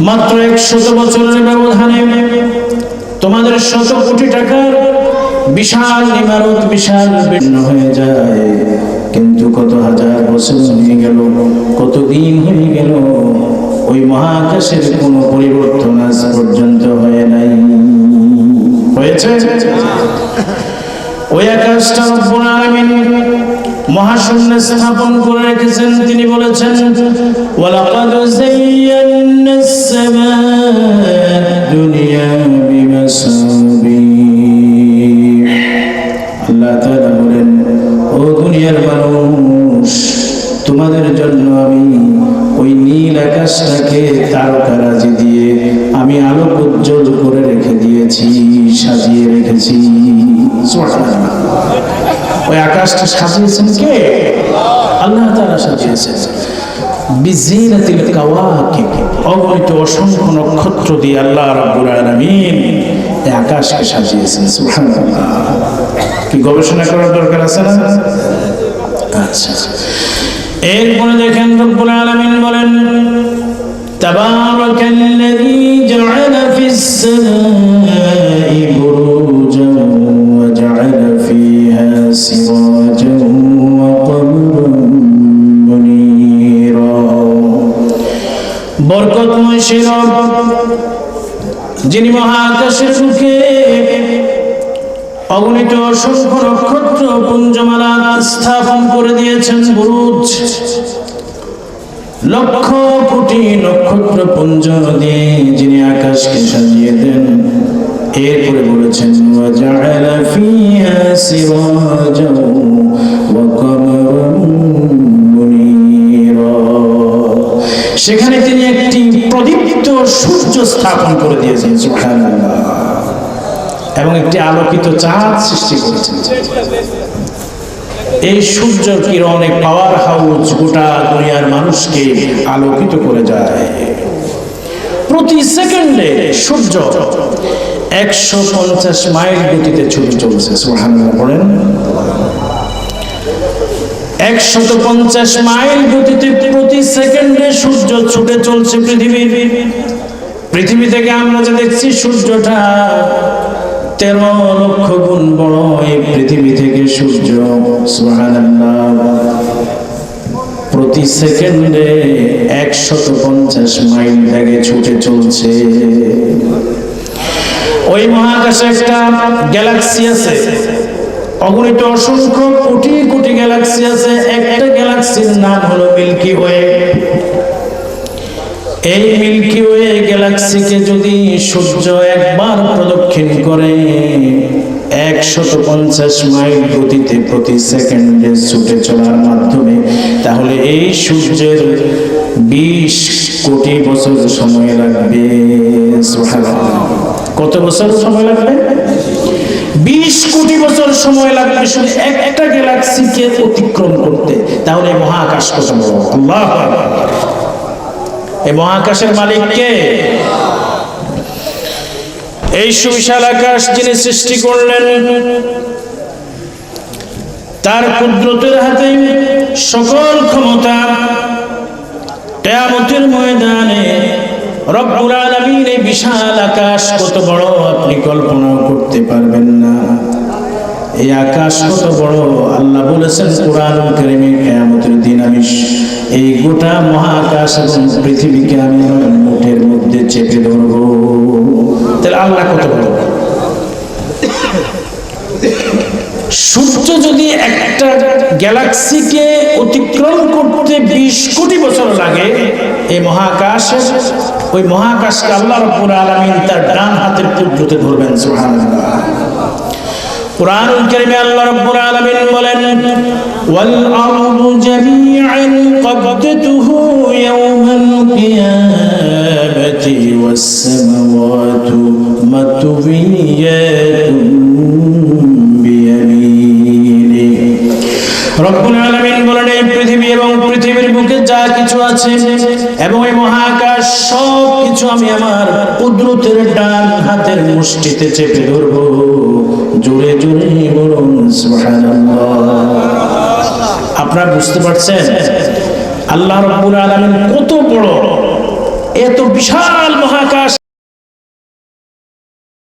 মাত্র একশত বছরের ব্যবধানে তোমাদের শত কোটি টাকার বিশাল ইমারত, বিশাল ভিন্ন হয়ে যায়। কিন্তু কত হাজার বছর হয়ে গেল, কত দিন হয়ে গেল, ওই মহাকাশের কোনো পরিবর্তন আজ পর্যন্ত হয় নাই। হয়েছে? ওই আকাশটা আলামিন মহাশূন্যে স্থাপন করে রেখেছেন। তিনি বলেছেন, ওয়ালাকাদ যায়্যানাস সামাআদ দুনিয়া বিমাসাবিহ আল্লাহ তাআলা বলেন, ও দুনিয়ার মানুষ, তোমাদের জন্য আমি ওই নীল আকাশটাকে তারকারাজি দিয়ে আমি আলোক উজ্জ্বল করে রেখে দিয়েছি, সাজিয়ে রেখেছি। ওই আকাশটা সাজিয়েছেন কে? আল্লাহ তাআলা সাজিয়েছেন। বিজিরাতিল কাওয়াকিব। অগণিত অসংখ্য নক্ষত্র দিয়ে আল্লাহ রাব্বুল আলামিন আকাশকে সাজিয়েছেন গবেষণা করার দরকার আছে না? আচ্ছা। এরপরে দেখেন রব্বুল আলামিন বলেন, তাবারাকাল্লাযী জাআলা ফিস সামাই বরকতময় সে রব যিনি মহাকাশের মুখে অগণিত অসংখ্য নক্ষত্র পুঞ্জমালা স্থাপন করে দিয়েছেন বুরুজ লক্ষ কোটি নক্ষত্র পুঞ্জ দিয়ে যিনি আকাশকে সাজিয়ে দেন এরপরে বলেছেন وَجَعَلَ فِيهَا سِرَاجًا وَقَمَرًا مُنِيرًا সেখানে তিনি একটি প্রদীপ্ত সূর্য স্থাপন করে দিয়েছেন এবং একটি আলোকিত চাঁদ সৃষ্টি করেছেন। এই সূর্য কিরণে পাওয়ার হাউস গোটা দুনিয়ার মানুষকে আলোকিত করে যায়। প্রতি সেকেন্ডে সূর্য একশো পঞ্চাশ মাইল গতিতে ছুটে চলছে সুবহানাল্লাহ, পড়েন। একশত পঞ্চাশ মাইল গতিতে প্রতি সেকেন্ডে সূর্য ছুটে চলছে পৃথিবীর। পৃথিবী থেকে আমরা যে দেখছি সূর্যটা, তেরো লক্ষ গুণ বড় এই পৃথিবী থেকে সূর্য প্রতি সেকেন্ডে একশত পঞ্চাশ মাইল ব্যাগে ছুটে চলছে। ওই মহাকাশে একটা গ্যালাক্সি আছে। অগণিত অসংখ্য কোটি কোটি গ্যালাক্সি আছে। একটা গ্যালাক্সির নাম হলো মিল্কি ওয়ে। এই মিল্কি ওয়ে গ্যালাক্সিকে যদি সূর্য একবার প্রদক্ষিণ করে, একশত পঞ্চাশ মাইল গতিতে প্রতি সেকেন্ডে ছুটে চলার মাধ্যমে, তাহলে এই সূর্যের বিশ কোটি বছর সময় লাগবে। কত বছর সময় লাগবে? বিশ কোটি বছর সময় লাগবে শুধু একটা গ্যালাক্সিকে অতিক্রম করতে। তাহলে মহাকাশ কত আল্লাহ মহাকাশের মালিক কে এই সুবিশাল আকাশ যিনি সৃষ্টি করলেন, তার কুদরতের হাতে সকল ক্ষমতা কেয়ামতের ময়দানে রব্বুল আলামিন এই বিশাল আকাশ কত বড় আপনি কল্পনাও করতে পারবেন না। এই আকাশ কত বড়, আল্লাহ বলেছেন কোরআন কারিমে কিয়ামতের দিন আমি এই গোটা মহাকাশ এবং পৃথিবীকে আমি আমার মুঠের মধ্যে চেপে ধরব। তাহলে আল্লাহ কত বড়? সূর্য যদি একটা গ্যালাক্সিকে অতিক্রম করতে বিশ কোটি বছর লাগে, এই মহাকাশ, ওই মহাকাশকে আল্লাহ রব্বুল আলামিন তার ডান হাতের কুদরতে ধরবেন, সুবহানাল্লাহ। কোরআনুল কারীমে আল্লাহ রাব্বুল আলামিন বলেন, ওয়াল আরদু জামিআন ক্বাবদতুহু ইয়াওমাল কিয়ামাতি ওয়াস সামাওয়াতু মাতউইয়াতুন বিয়ামিনি রব্বুল আলামিন বলেন, এই পৃথিবী এবং পৃথিবীর বুকে যা কিছু আছে এবং এই মহাকাশ সব কিছু আমি আমার কুদরতের ডান হাতের মুষ্টিতে চেপে ধরব। জোরে জোরে বলুন আপনারা বুঝতে পারছেন? আল্লাহ রব্বুল আলামিন কত বড়, এত বিশাল